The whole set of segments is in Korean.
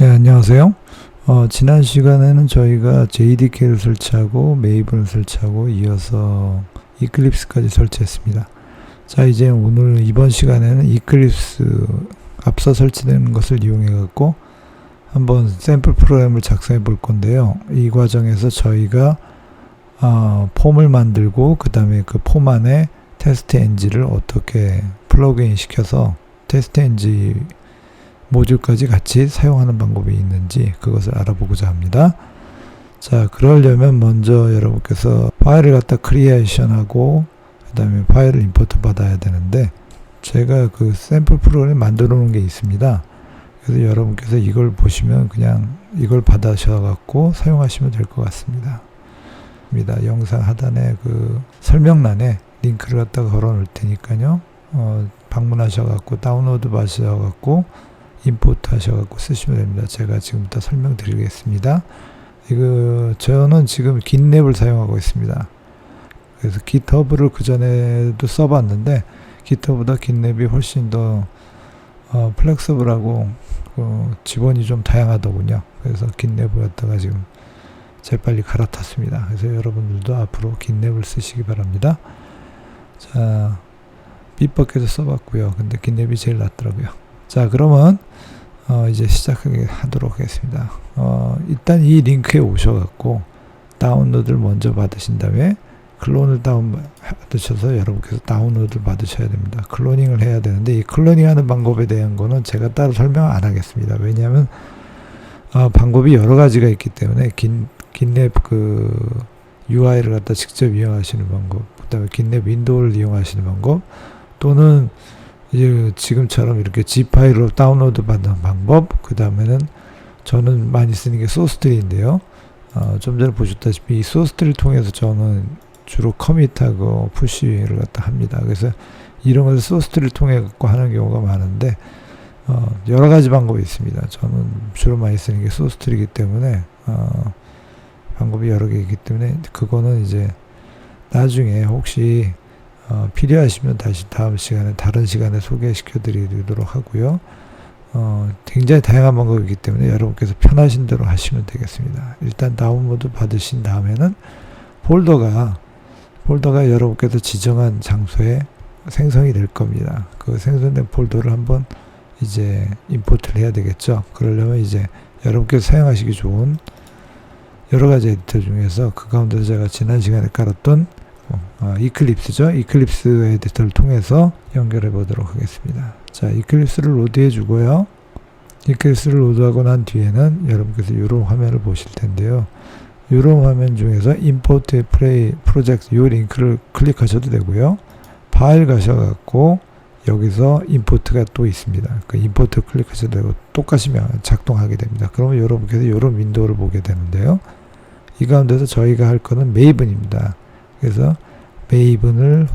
예, 안녕하세요. 어, 지난 시간에는 저희가 JDK를 설치하고 메이븐을 설치하고 이어서 이클립스까지 설치했습니다. 자, 이제 오늘 이번 시간에는 이클립스 앞서 설치된 것을 이용해 갖고 한번 샘플 프로그램을 작성해 볼 건데요. 이 과정에서 저희가 어, 폼을 만들고 그 다음에 그 폼 안에 테스트 엔지를 어떻게 플러그인 시켜서 테스트 엔지 모듈까지 같이 사용하는 방법이 있는지 그것을 알아보고자 합니다. 자, 그러려면 먼저 여러분께서 파일을 갖다 크리에이션 하고 그 다음에 파일을 임포트 받아야 되는데 제가 그 샘플 프로그램 만들어 놓은 게 있습니다. 그래서 여러분께서 이걸 보시면 그냥 이걸 받아셔 갖고 사용하시면 될 것 같습니다. 입니다. 영상 하단에 그 설명란에 링크를 갖다 걸어 놓을 테니까요. 어, 방문하셔 갖고 다운로드 받으셔 갖고 임포트 하셔갖고 쓰시면 됩니다. 제가 지금부터 설명드리겠습니다. 이거 저는 지금 긴랩을 사용하고 있습니다. 그래서 기터브를 그 전에도 써봤는데 기터보다 긴랩이 훨씬 더 어, 플렉서블하고 어, 지원이 좀 다양하더군요. 그래서 긴랩을 갖다가 지금 재빨리 갈아탔습니다. 그래서 여러분들도 앞으로 긴랩을 쓰시기 바랍니다. 자, 빗버켓도 써봤고요. 근데 긴랩이 제일 낫더라고요. 자, 그러면 어, 이제 시작하도록 하겠습니다. 어, 일단 이 링크에 오셔갖고 다운로드를 먼저 받으신 다음에 클론을 다운 받으셔서 여러분께서 다운로드를 받으셔야 됩니다. 클로닝을 해야 되는데 이 클로닝하는 방법에 대한 거는 제가 따로 설명 안 하겠습니다. 왜냐하면 어, 방법이 여러 가지가 있기 때문에 긴 긴랩 그 UI를 갖다 직접 이용하시는 방법, 그다음에 긴랩 윈도우를 이용하시는 방법, 또는 지금처럼 이렇게 G 파일로 다운로드 받는 방법, 그 다음에는 저는 많이 쓰는 게 소스트리인데요. 어, 좀 전에 보셨다시피 이 소스트리를 통해서 저는 주로 커밋하고 푸시를 갖다 합니다. 그래서 이런 것을 소스트리를 통해 갖고 하는 경우가 많은데 어, 여러 가지 방법이 있습니다. 저는 주로 많이 쓰는 게 소스트리이기 때문에 어, 방법이 여러 개이기 때문에 그거는 이제 나중에 혹시 어, 필요하시면 다시 다음 시간에 다른 시간에 소개시켜 드리도록 하고요. 어, 굉장히 다양한 방법이기 때문에 여러분께서 편하신 대로 하시면 되겠습니다. 일단 다운로드 받으신 다음에는 폴더가 폴더가 여러분께서 지정한 장소에 생성이 될 겁니다. 그 생성된 폴더를 한번 이제 임포트를 해야 되겠죠. 그러려면 이제 여러분께서 사용하시기 좋은 여러 가지 에디터 중에서 그 가운데서 제가 지난 시간에 깔았던 어, 이클립스죠. 이클립스 에디터를 통해서 연결해 보도록 하겠습니다. 자, 이클립스를 로드해 주고요. 이클립스를 로드하고 난 뒤에는 여러분께서 이런 화면을 보실 텐데요. 이런 화면 중에서 임포트 플레이 프로젝트 이 링크를 클릭하셔도 되고요. 파일 가셔갖고 여기서 임포트가 또 있습니다. 그 임포트 클릭하셔도 되고 똑같이 작동하게 됩니다. 그러면 여러분께서 이런 윈도우를 보게 되는데요. 이 가운데서 저희가 할 거는 메이븐입니다. 그래서 메이븐을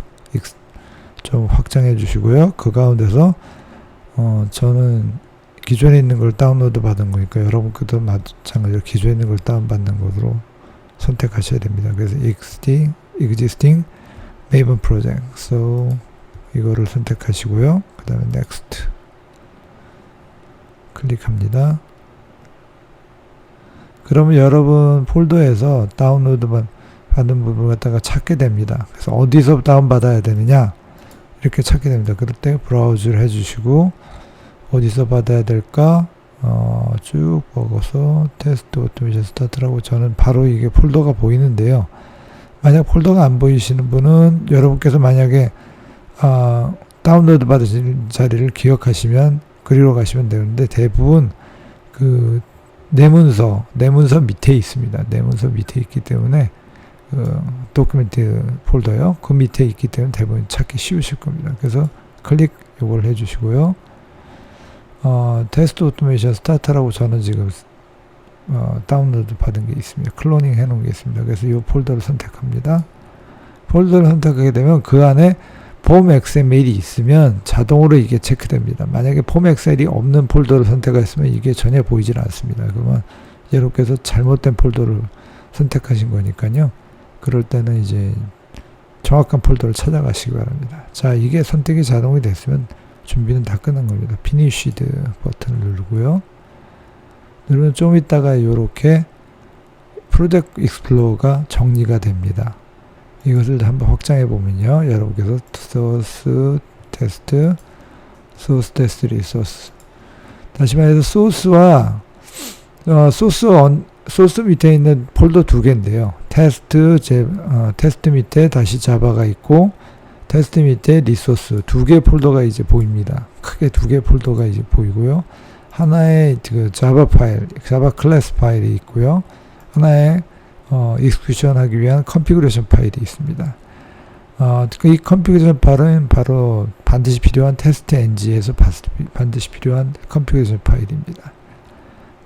좀 확장해 주시고요. 그 가운데서 어 저는 기존에 있는 걸 다운로드 받은 거니까 여러분께도 마찬가지로 기존에 있는 걸 다운받는 것으로 선택하셔야 됩니다. 그래서 existing, existing Maven project. So 이거를 선택하시고요. 그 다음에 next 클릭합니다. 그러면 여러분 폴더에서 다운로드 받 받은 부분을 갖다가 찾게 됩니다. 그래서 어디서 다운받아야 되느냐 이렇게 찾게 됩니다. 그럴 때 브라우즈를 해주시고 어디서 받아야 될까 어, 쭉 먹어서 테스트 오토메이션 스타트라고 저는 바로 이게 폴더가 보이는데요. 만약 폴더가 안 보이시는 분은 여러분께서 만약에 어, 다운로드 받으신 자리를 기억하시면 그리로 가시면 되는데 대부분 그 내문서 내문서 밑에 있습니다. 내문서 밑에 있기 때문에 그 도큐멘트 폴더요. 그 밑에 있기 때문에 대부분 찾기 쉬우실 겁니다. 그래서 클릭 요걸 해주시고요. 어, 테스트 오토메이션 스타트라고 저는 지금 어, 다운로드 받은 게 있습니다. 클로닝 해놓은 게 있습니다. 그래서 이 폴더를 선택합니다. 폴더를 선택하게 되면 그 안에 폼 엑셀이 있으면 자동으로 이게 체크됩니다. 만약에 폼 엑셀이 없는 폴더를 선택했으면 이게 전혀 보이질 않습니다. 그러면 여러분께서 잘못된 폴더를 선택하신 거니까요. 그럴 때는 이제 정확한 폴더를 찾아가시기 바랍니다. 자, 이게 선택이 자동이 됐으면 준비는 다 끝난 겁니다. 피니쉬드 버튼을 누르고요. 누르면 좀 있다가 이렇게 프로젝트 익스플로어가 정리가 됩니다. 이것을 한번 확장해 보면요. 여러분께서 소스 테스트 소스 테스트 리소스 다시 말해서 소스와 어, 소스 언, 소스 밑에 있는 폴더 두 개인데요. 테스트 제, 어, 테스트 밑에 다시 자바가 있고 테스트 밑에 리소스 두 개 폴더가 이제 보입니다. 크게 두 개 폴더가 이제 보이고요. 하나의 그 자바 파일, 자바 클래스 파일이 있고요. 하나의 어, 익스큐션 하기 위한 컨피그레이션 파일이 있습니다. 어, 이 컨피그레이션 파일은 바로 반드시 필요한 테스트 엔지에서 반드시 필요한 컨피그레이션 파일입니다.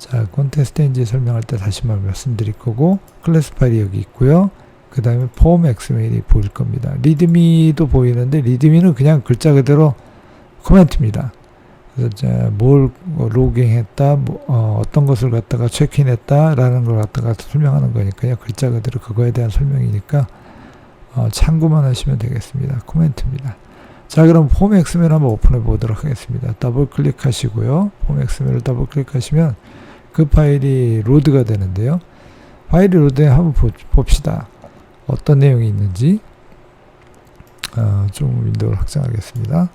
자, 그건 테스트 엔지 설명할 때 다시 한번 말씀드릴 거고, 클래스 파일이 여기 있고요. 그 다음에 폼 XML이 보일 겁니다. 리드미도 보이는데, 리드미는 그냥 글자 그대로 코멘트입니다. 그래서 이제 뭘 로깅했다, 뭐, 어, 떤 것을 갖다가 체크인했다라는 걸 갖다가 설명하는 거니까요. 글자 그대로 그거에 대한 설명이니까 어, 참고만 하시면 되겠습니다. 코멘트입니다. 자, 그럼 폼 XML 한번 오픈해 보도록 하겠습니다. 더블 클릭하시고요. 폼 XML을 더블 클릭하시면 그 파일이 로드가 되는데요. 파일이 로드에 한번 보, 봅시다. 어떤 내용이 있는지. 어, 좀 윈도우를 확장하겠습니다.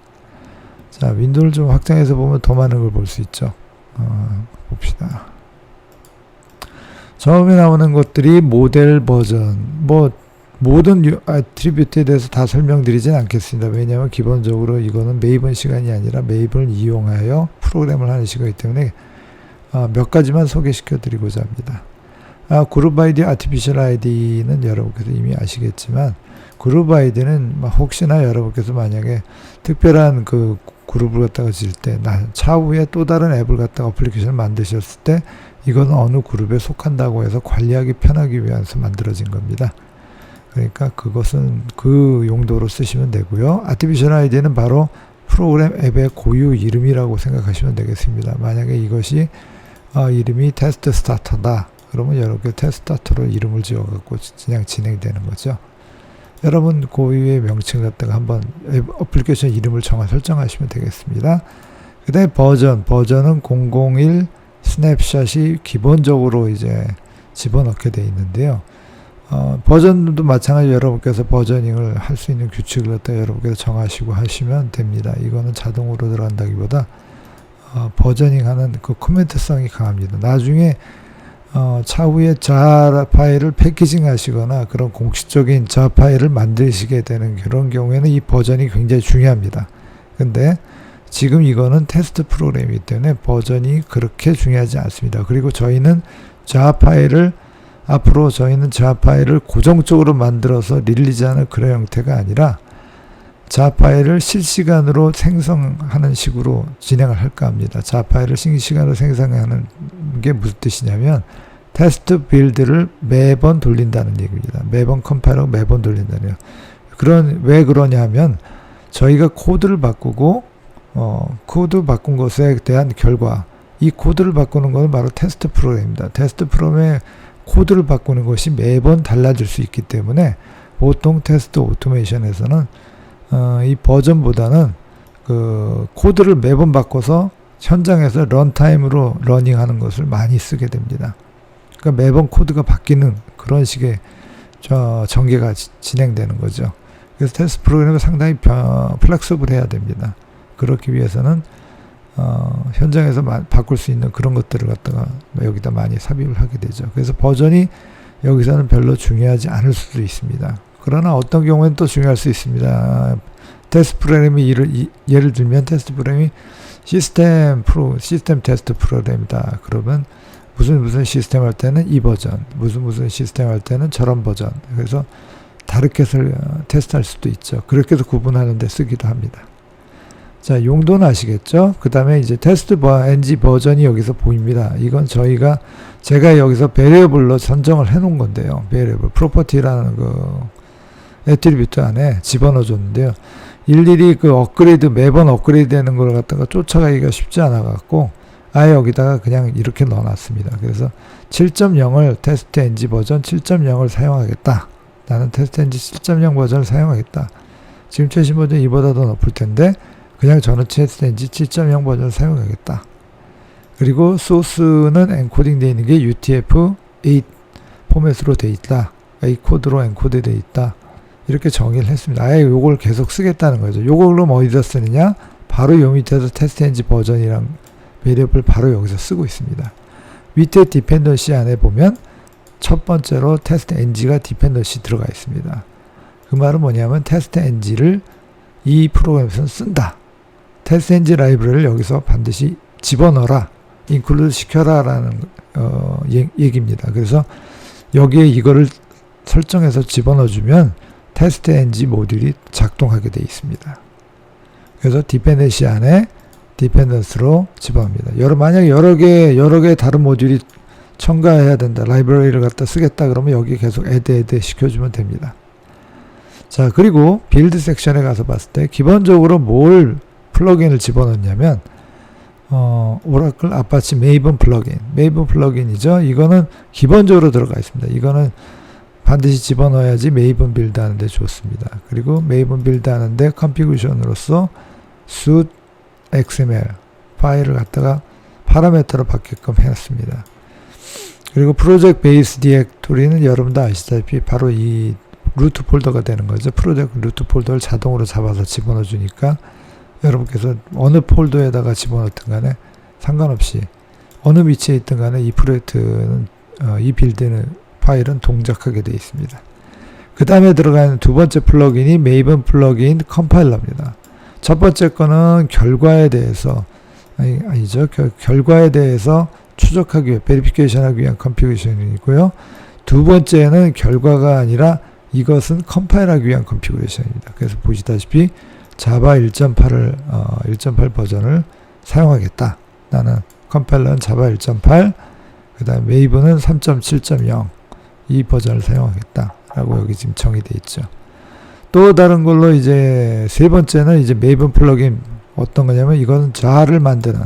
자, 윈도우를 좀 확장해서 보면 더 많은 걸 볼 수 있죠. 어, 봅시다. 처음에 나오는 것들이 모델 버전, 뭐 모든 아트리뷰트에 대해서 다 설명드리진 않겠습니다. 왜냐하면 기본적으로 이거는 메이븐 시간이 아니라 메이븐을 이용하여 프로그램을 하는 시간이기 때문에 아, 몇 가지만 소개시켜 드리고자 합니다. 아, 그룹 아이디, 아티피셜 아이디는 여러분께서 이미 아시겠지만 그룹 아이디는 혹시나 여러분께서 만약에 특별한 그 그룹을 갖다가 질 때, 차후에 또 다른 앱을 갖다가 어플리케이션을 만드셨을 때, 이건 어느 그룹에 속한다고 해서 관리하기 편하기 위해서 만들어진 겁니다. 그러니까 그것은 그 용도로 쓰시면 되고요. 아티피셜 아이디는 바로 프로그램 앱의 고유 이름이라고 생각하시면 되겠습니다. 만약에 이것이 어, 이름이 테스트 스타터다. 그러면 여러분께 테스트 스타터로 이름을 지어갖고 그냥 진행되는 거죠. 여러분 고유의 명칭을 갖다가 한번 앱 어플리케이션 이름을 정하 설정하시면 되겠습니다. 그 다음에 버전, 버전은 001 스냅샷이 기본적으로 이제 집어넣게 되어 있는데요. 어, 버전도 마찬가지로 여러분께서 버저닝을 할 수 있는 규칙을 갖다 여러분께서 정하시고 하시면 됩니다. 이거는 자동으로 들어간다기보다 어, 버저닝하는 그 코멘트성이 강합니다. 나중에 어, 차후에 자 파일을 패키징 하시거나 그런 공식적인 자 파일을 만드시게 되는 그런 경우에는 이 버전이 굉장히 중요합니다. 근데 지금 이거는 테스트 프로그램이기 때문에 버전이 그렇게 중요하지 않습니다. 그리고 저희는 자 파일을 앞으로 저희는 자 파일을 고정적으로 만들어서 릴리즈하는 그런 형태가 아니라 자 파일을 실시간으로 생성하는 식으로 진행을 할까 합니다. 자 파일을 실시간으로 생성하는 게 무슨 뜻이냐면 테스트 빌드를 매번 돌린다는 얘기입니다. 매번 컴파일하고 매번 돌린다는 그런 왜 그러냐 하면 저희가 코드를 바꾸고 어, 코드 바꾼 것에 대한 결과 이 코드를 바꾸는 것은 바로 테스트 프로그램입니다. 테스트 프로그램의 코드를 바꾸는 것이 매번 달라질 수 있기 때문에 보통 테스트 오토메이션에서는 어, 이 버전보다는 그 코드를 매번 바꿔서 현장에서 런타임으로 러닝하는 것을 많이 쓰게 됩니다. 그러니까 매번 코드가 바뀌는 그런 식의 저 전개가 지, 진행되는 거죠. 그래서 테스트 프로그램을 상당히 플렉서블 해야 됩니다. 그렇기 위해서는 어, 현장에서 마, 바꿀 수 있는 그런 것들을 갖다가 여기다 많이 삽입을 하게 되죠. 그래서 버전이 여기서는 별로 중요하지 않을 수도 있습니다. 그러나 어떤 경우에는 또 중요할 수 있습니다. 테스트 프로그램이 예를, 예를 들면 테스트 프로그램이 시스템 프로 시스템 테스트 프로그램이다. 그러면 무슨 무슨 시스템 할 때는 이 버전, 무슨 무슨 시스템 할 때는 저런 버전. 그래서 다르게 어, 테스트할 수도 있죠. 그렇게 해서 구분하는데 쓰기도 합니다. 자, 용도는 아시겠죠? 그 다음에 이제 테스트 NG 버전이 여기서 보입니다. 이건 저희가, 제가 여기서 베리어블로 선정을 해 놓은 건데요. 베리어블, 프로퍼티라는 그 애트리뷰트 안에 집어넣어 줬는데요. 일일이 그 업그레이드, 매번 업그레이드 되는 걸 갖다가 쫓아가기가 쉽지 않아 갖고, 아예 여기다가 그냥 이렇게 넣어 놨습니다. 그래서 7.0을 테스트 NG 버전 7.0을 사용하겠다. 나는 테스트 NG 7.0 버전을 사용하겠다. 지금 최신 버전 이보다 더 높을 텐데, 그냥 저는 테스트엔지 7.0 버전을 사용하겠다. 그리고 소스는 엔코딩 되어 있는 게 UTF-8 포맷으로 되어 있다. A 코드로 엔코드 되어 있다. 이렇게 정의를 했습니다. 아예 요걸 계속 쓰겠다는 거죠. 요걸 그럼 어디다 쓰느냐? 바로 요 밑에서 테스트 엔지 버전이랑 베리어블 바로 여기서 쓰고 있습니다. 밑에 디펜던시 안에 보면 첫 번째로 테스트 엔지가 디펜던시 들어가 있습니다. 그 말은 뭐냐면 테스트 엔지를 이 프로그램에서 쓴다. 테스트 엔지 라이브러리를 여기서 반드시 집어넣어라. 인클루드 시켜라 라는 어, 얘- 얘기입니다. 그래서 여기에 이거를 설정해서 집어넣어주면 테스트 엔지 모듈이 작동하게 되어 있습니다. 그래서 디펜던시 안에 디펜던스로 집어넣습니다. 여러 만약 여러 개 여러 개 다른 모듈이 첨가해야 된다. 라이브러리를 갖다 쓰겠다 그러면 여기 계속 애드 애드 시켜주면 됩니다. 자 그리고 빌드 섹션에 가서 봤을 때 기본적으로 뭘 플러그인을 집어넣냐면 어, 오라클 아파치 메이븐 플러그인 메이븐 플러그인이죠. 이거는 기본적으로 들어가 있습니다. 이거는 반드시 집어넣어야지 메이븐 빌드 하는데 좋습니다. 그리고 메이븐 빌드 하는데 컨피그레이션으로서 suit xml 파일을 갖다가 파라메터로 바뀌게끔 해놨습니다. 그리고 프로젝트 베이스 디렉토리는 여러분도 아시다시피 바로 이 루트 폴더가 되는 거죠. 프로젝트 루트 폴더를 자동으로 잡아서 집어넣어 주니까 여러분께서 어느 폴더에다가 집어넣든 간에 상관없이 어느 위치에 있든 간에 이 프로젝트는 어, 이 빌드는 파일은 동작하게 되어 있습니다. 그 다음에 들어가는 두 번째 플러그인이 메이븐 플러그인 컴파일러입니다. 첫 번째 거는 결과에 대해서 아니, 아니죠. 결, 결과에 대해서 추적하기 위해 베리피케이션 하기 위한 컨피그레이션이고요. 두 번째는 결과가 아니라 이것은 컴파일하기 위한 컨피그레이션입니다. 그래서 보시다시피 자바 1.8을 어, 1.8 버전을 사용하겠다. 나는 컴파일러는 자바 1.8, 그다음 웨이브는 3.7.0 이 버전을 사용하겠다라고 여기 지금 정의되어 있죠. 또 다른 걸로 이제 세 번째는 이제 메이븐 플러그인 어떤 거냐면 이거는 자를 만드는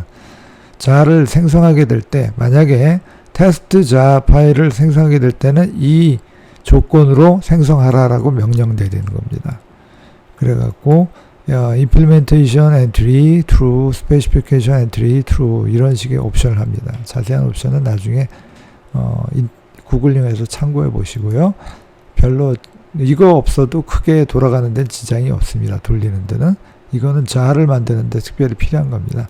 자를 생성하게 될 때 만약에 테스트 자 파일을 생성하게 될 때는 이 조건으로 생성하라라고 명령되는 겁니다. 그래갖고 야, implementation entry true, specification entry true 이런 식의 옵션을 합니다. 자세한 옵션은 나중에 어, 인, 구글링에서 참고해 보시고요. 별로 이거 없어도 크게 돌아가는 데는 지장이 없습니다. 돌리는 데는 이거는 자를 만드는 데 특별히 필요한 겁니다.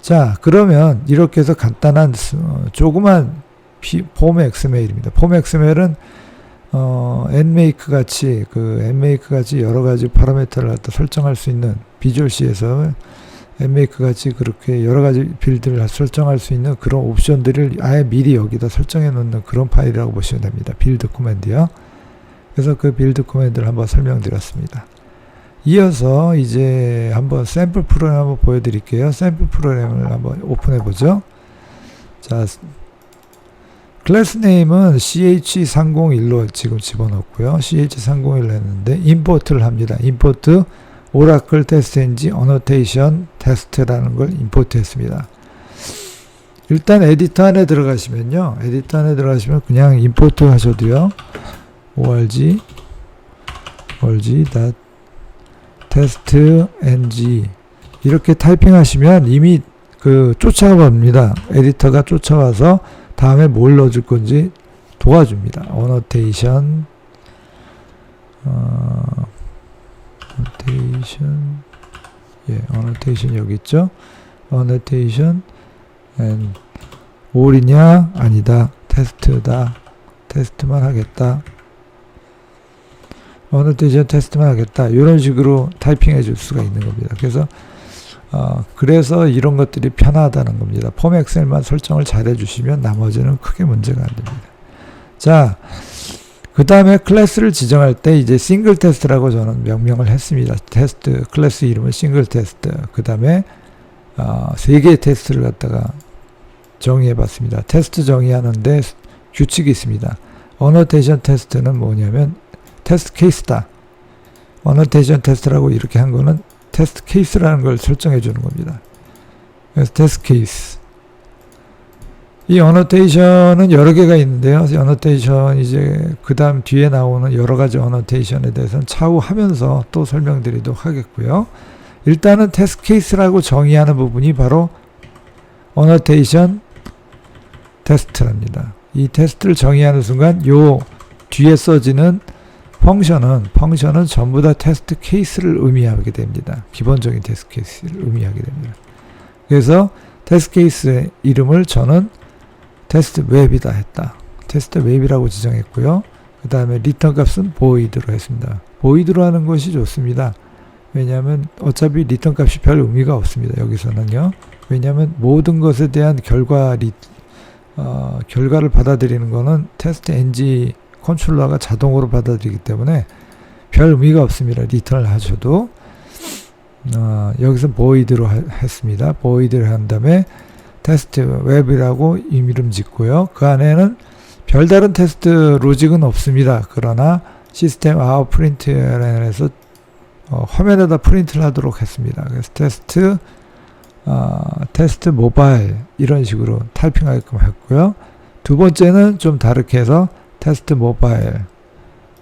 자 그러면 이렇게 해서 간단한 어, 조그만 피, 폼 엑스메일입니다. 폼 엑스메일은 어, nmake 같이 그 nmake 같이 여러 가지 파라미터를 갖다 설정할 수 있는 비주얼 C에서 nmake 같이 그렇게 여러 가지 빌드를 설정할 수 있는 그런 옵션들을 아예 미리 여기다 설정해 놓는 그런 파일이라고 보시면 됩니다. 빌드 코맨드요. 그래서 그 빌드 코맨드를 한번 설명드렸습니다. 이어서 이제 한번 샘플 프로그램 한번 보여드릴게요. 샘플 프로그램을 한번 오픈해 보죠. 자, 클래스 네임은 ch301로 지금 집어넣고요. ch301 했는데 임포트를 합니다. 임포트 오라클 테스트 엔지 어노테이션 테스트라는 걸 임포트 했습니다. 일단 에디터 안에 들어가시면요. 에디터 안에 들어가시면 그냥 임포트 하셔도요. org org test ng 이렇게 타이핑 하시면 이미 그 쫓아갑니다. 에디터가 쫓아와서 다음에 뭘 넣어줄 건지 도와줍니다. 어노테이션 어, 어노테이션 예, 어노테이션 여기 있죠. 어노테이션 and 올이냐 아니다. 테스트다. 테스트만 하겠다. 어노테이션 테스트만 하겠다. 이런 식으로 타이핑해 줄 수가 있는 겁니다. 그래서 어, 그래서 이런 것들이 편하다는 겁니다. 폼 엑셀만 설정을 잘 해주시면 나머지는 크게 문제가 안 됩니다. 자, 그 다음에 클래스를 지정할 때 이제 싱글 테스트라고 저는 명명을 했습니다. 테스트, 클래스 이름은 싱글 테스트. 그 다음에 어, 세 개의 테스트를 갖다가 정의해 봤습니다. 테스트 정의하는데 규칙이 있습니다. 어노테이션 테스트는 뭐냐면 테스트 케이스다. 어노테이션 테스트라고 이렇게 한 거는 테스트 케이스라는 걸 설정해 주는 겁니다. 그래서 테스트 케이스. 이 어노테이션은 여러 개가 있는데요. 어노테이션 이제 그 다음 뒤에 나오는 여러 가지 어노테이션에 대해서는 차후 하면서 또 설명드리도록 하겠고요. 일단은 테스트 케이스라고 정의하는 부분이 바로 annotation 테스트랍니다. 이 테스트를 정의하는 순간 요 뒤에 써지는 펑션은 펑션은 전부 다 테스트 케이스를 의미하게 됩니다. 기본적인 테스트 케이스를 의미하게 됩니다. 그래서 테스트 케이스의 이름을 저는 테스트 웹이다 했다. 테스트 웹이라고 지정했고요. 그 다음에 리턴 값은 void로 했습니다. void로 하는 것이 좋습니다. 왜냐하면 어차피 리턴 값이 별 의미가 없습니다. 여기서는요. 왜냐하면 모든 것에 대한 결과 리, 어, 결과를 받아들이는 거는 테스트 NG 컨트롤러가 자동으로 받아들이기 때문에 별 의미가 없습니다. 리턴을 하셔도 어, 여기서 void로 하, 했습니다. void를 한 다음에 테스트 웹이라고 이름 짓고요. 그 안에는 별다른 테스트 로직은 없습니다. 그러나 시스템 아웃 프린트에서 어, 화면에다 프린트를 하도록 했습니다. 그래서 테스트 어, 테스트 모바일 이런 식으로 타이핑하게끔 했고요. 두 번째는 좀 다르게 해서 테스트 모바일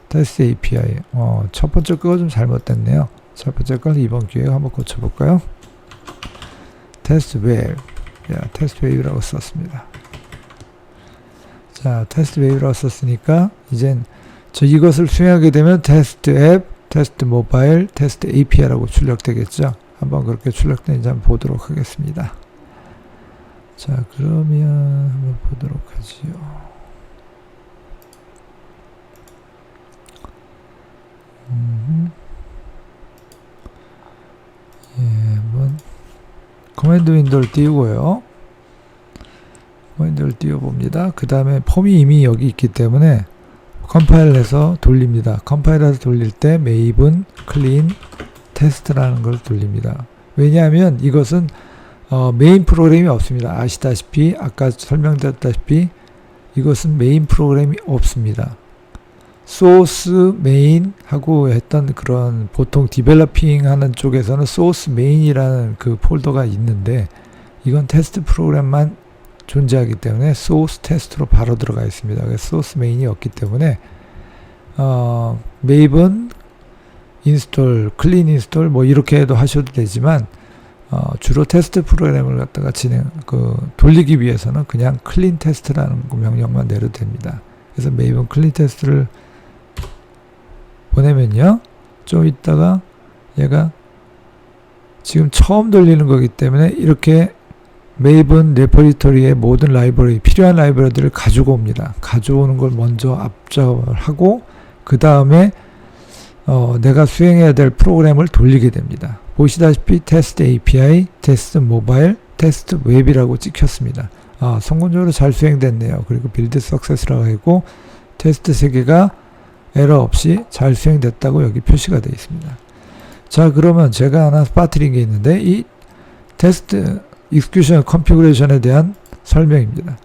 테스트 API 어, 첫 번째 거가 좀 잘못됐네요. 첫 번째 걸 이번 기회에 한번 고쳐볼까요? 테스트 웹 야, 테스트 웹이라고 썼습니다. 자, 테스트 웹이라고 썼으니까 이젠 저 이것을 수행하게 되면 테스트 앱, 테스트 모바일, 테스트 API라고 출력되겠죠. 한번 그렇게 출력되는지 한번 보도록 하겠습니다. 자, 그러면 한번 보도록 하지요. 음. 예, 한번 커맨드 윈도우를 띄우고요. 커맨드를 띄워봅니다. 그 다음에 폼이 이미 여기 있기 때문에 컴파일해서 돌립니다. 컴파일해서 돌릴 때 메이븐 클린 테스트라는 걸 돌립니다. 왜냐하면 이것은 어, 메인 프로그램이 없습니다. 아시다시피 아까 설명드렸다시피 이것은 메인 프로그램이 없습니다. 소스 메인 하고 했던 그런 보통 디벨로핑 하는 쪽에서는 소스 메인이라는 그 폴더가 있는데 이건 테스트 프로그램만 존재하기 때문에 소스 테스트로 바로 들어가 있습니다. 소스 메인이 없기 때문에 어, 메이븐 인스톨, 클린 인스톨 뭐 이렇게 해도 하셔도 되지만 어, 주로 테스트 프로그램을 갖다가 진행 그 돌리기 위해서는 그냥 클린 테스트라는 그 명령만 내려도 됩니다. 그래서 메이븐 클린 테스트를 보내면요. 좀 있다가 얘가 지금 처음 돌리는 거기 때문에 이렇게 메이븐 레퍼리터리의 모든 라이브러리 필요한 라이브러리들을 가지고 옵니다. 가져오는 걸 먼저 앞작업을 하고 그 다음에 어, 내가 수행해야 될 프로그램을 돌리게 됩니다. 보시다시피 테스트 API, 테스트 모바일, 테스트 웹이라고 찍혔습니다. 아, 성공적으로 잘 수행됐네요. 그리고 빌드 석세스라고 하고 테스트 3개가 에러 없이 잘 수행됐다고 여기 표시가 되어 있습니다. 자, 그러면 제가 하나 빠뜨린 게 있는데 이 테스트 익스큐션 컨피그레이션에 대한 설명입니다.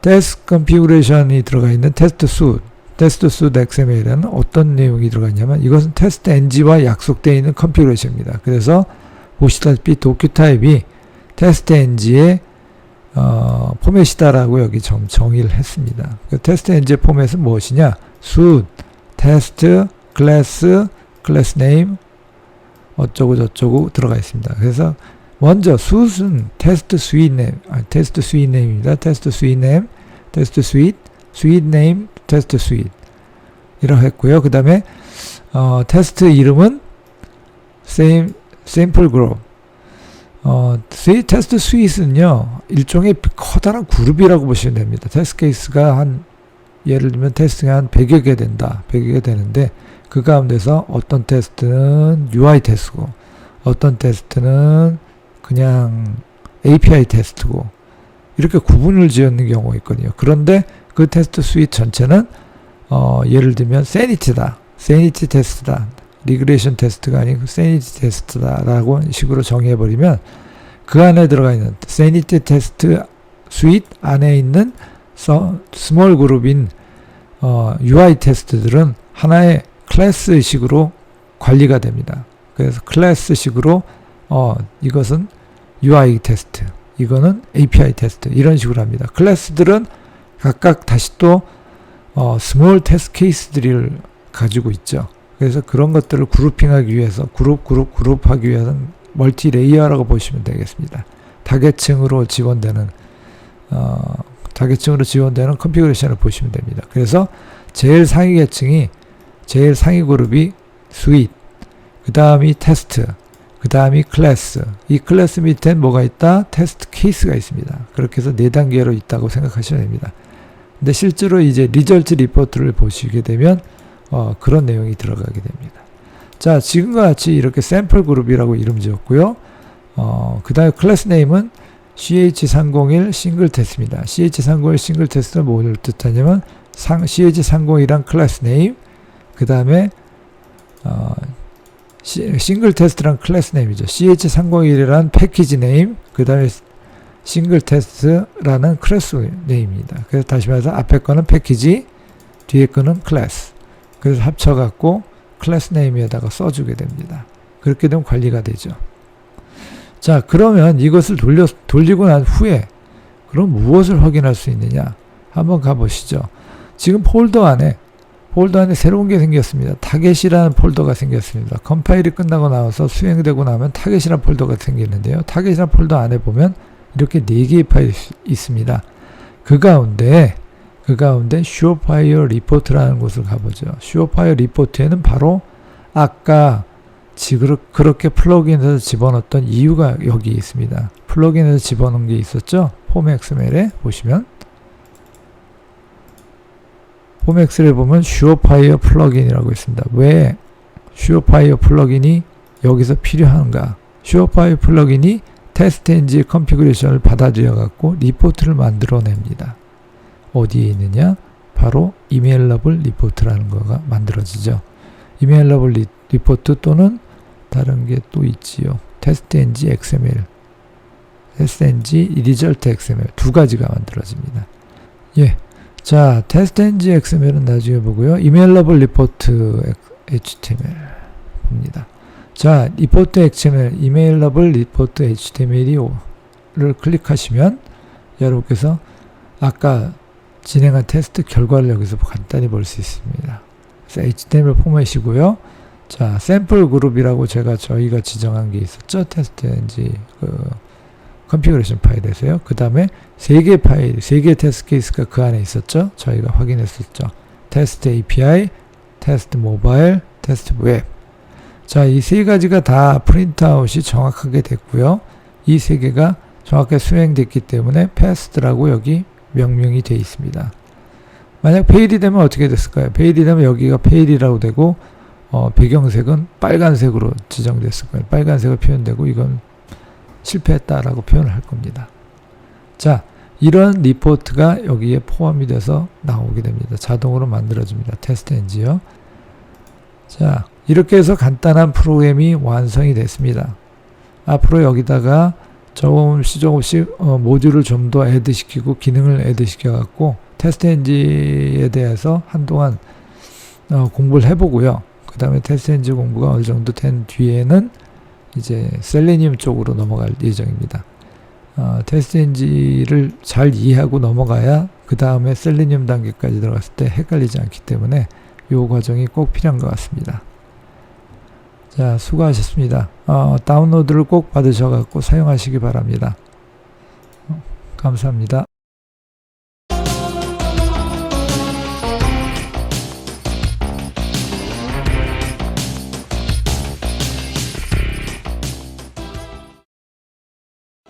테스트 컨피그레이션이 들어가 있는 테스트 수 테스트 수트 XML에는 어떤 내용이 들어가 있냐면 이것은 테스트 NG와 약속되어 있는 컨피그레이션입니다. 그래서 보시다시피 도큐 타입이 테스트 NG의 어, 포맷이다라고 여기 정, 정의를 했습니다. 그 테스트 NG의 포맷은 무엇이냐? 수, 테스트, 클래스, 클래스 네임 어쩌고 저쩌고 들어가 있습니다. 그래서 먼저 수은 테스트 스윗 네임, 아, 테스트 스윗 네임입니다. 테스트 스윗 네임, 테스트 스윗, 스윗 네임, 테스트 스윗 이라고 했고요. 그 다음에 어, 테스트 이름은 same, sample group 어, 테스트 스윗은요 일종의 커다란 그룹이라고 보시면 됩니다. 테스트 케이스가 한 예를 들면 테스트가 한 100여 개 된다. 100여 개 되는데 그 가운데서 어떤 테스트는 UI 테스트고 어떤 테스트는 그냥 API 테스트고 이렇게 구분을 지었는 경우가 있거든요. 그런데 그 테스트 스윗 전체는 어, 예를 들면 세니티다. 세니티 테스트다. 리그레이션 테스트가 아니고 세니티 테스트다라고 식으로 정의해 버리면 그 안에 들어가 있는 세니티 테스트 스윗 안에 있는 서, 스몰 그룹인 어, UI 테스트들은 하나의 클래스식으로 관리가 됩니다. 그래서 클래스식으로 어, 이것은 UI 테스트, 이거는 API 테스트 이런 식으로 합니다. 클래스들은 각각 다시 또 어, 스몰 테스트 케이스들을 가지고 있죠. 그래서 그런 것들을 그룹핑하기 위해서 그룹 그룹 그룹 하기 위해서는 멀티 레이어라고 보시면 되겠습니다. 다계층으로 지원되는 어, 자격증으로 지원되는 컨피그레이션을 보시면 됩니다. 그래서 제일 상위 계층이 제일 상위 그룹이 스윗, 그 다음이 테스트, 그 다음이 클래스. 이 클래스 밑엔 뭐가 있다? 테스트 케이스가 있습니다. 그렇게 해서 네 단계로 있다고 생각하시면 됩니다. 근데 실제로 이제 리절트 리포트를 보시게 되면 어, 그런 내용이 들어가게 됩니다. 자, 지금과 같이 이렇게 샘플 그룹이라고 이름 지었고요. 어, 그 다음에 클래스 네임은 CH301 싱글 테스트입니다. CH301 싱글 테스트는 뭘 뜻하냐면 상, CH301이란 클래스 네임, 그 다음에 어, 시, 싱글 테스트란 클래스 네임이죠. CH301이란 패키지 네임, 그 다음에 싱글 테스트라는 클래스 네임입니다. 그래서 다시 말해서 앞에 거는 패키지, 뒤에 거는 클래스. 그래서 합쳐갖고 클래스 네임에다가 써주게 됩니다. 그렇게 되면 관리가 되죠. 자, 그러면 이것을 돌려, 돌리고 난 후에 그럼 무엇을 확인할 수 있느냐? 한번 가보시죠. 지금 폴더 안에 폴더 안에 새로운 게 생겼습니다. 타겟이라는 폴더가 생겼습니다. 컴파일이 끝나고 나와서 수행되고 나면 타겟이라는 폴더가 생기는데요. 타겟이라는 폴더 안에 보면 이렇게 네 개의 파일이 있습니다. 그 가운데 그 가운데 슈어파이어 리포트라는 곳을 가보죠. 슈어파이어 리포트에는 바로 아까 지금 그렇게 플러그인에서 집어넣었던 이유가 여기 있습니다. 플러그인에서 집어넣은 게 있었죠. 폼 XML에 보시면 폼 엑셀에 보면 슈어파이어 플러그인이라고 있습니다. 왜 슈어파이어 플러그인이 여기서 필요한가? 슈어파이어 플러그인이 테스트 엔지 컨피그레이션을 받아들여 갖고 리포트를 만들어냅니다. 어디에 있느냐? 바로 이메일러블 리포트라는 거가 만들어지죠. 이메일러블 리, 리포트 또는 다른 게 또 있지요. 엔지 XML, 엔지 리절트 XML 두 가지가 만들어집니다. 예. 자, 엔지 XML은 나중에 보고요. 이메일러블 리포트 HTML 봅니다. 자, 리포트 XML, 이메일러블 리포트 HTML을 클릭하시면 여러분께서 아까 진행한 테스트 결과를 여기서 간단히 볼 수 있습니다. 그래서 HTML 포맷이고요. 자, 샘플 그룹이라고 제가 저희가 지정한 게 있었죠. 테스트 엔지 그 컨피그레이션 파일에서요. 그 다음에 세 개 파일, 세 개 테스트 케이스가 그 안에 있었죠. 저희가 확인했었죠. 테스트 API, 테스트 모바일, 테스트 웹. 자, 이 세 가지가 다 프린트아웃이 정확하게 됐고요. 이 세 개가 정확하게 수행됐기 때문에 패스트라고 여기 명명이 되어 있습니다. 만약 페일이 되면 어떻게 됐을까요? 페일이 되면 여기가 페일이라고 되고 어, 배경색은 빨간색으로 지정됐을 거예요. 빨간색으로 표현되고 이건 실패했다라고 표현을 할 겁니다. 자, 이런 리포트가 여기에 포함이 돼서 나오게 됩니다. 자동으로 만들어집니다. 테스트 엔지요. 자, 이렇게 해서 간단한 프로그램이 완성이 됐습니다. 앞으로 여기다가 조금씩 조금씩 어, 모듈을 좀 더 애드시키고 기능을 애드시켜 갖고 테스트 엔지에 대해서 한동안 어, 공부를 해보고요. 그 다음에 테스트 엔지 공부가 어느 정도 된 뒤에는 이제 셀레니움 쪽으로 넘어갈 예정입니다. 어, 테스트 엔지를 잘 이해하고 넘어가야 그 다음에 셀레니움 단계까지 들어갔을 때 헷갈리지 않기 때문에 이 과정이 꼭 필요한 것 같습니다. 자, 수고하셨습니다. 어, 다운로드를 꼭 받으셔갖고 사용하시기 바랍니다. 어, 감사합니다.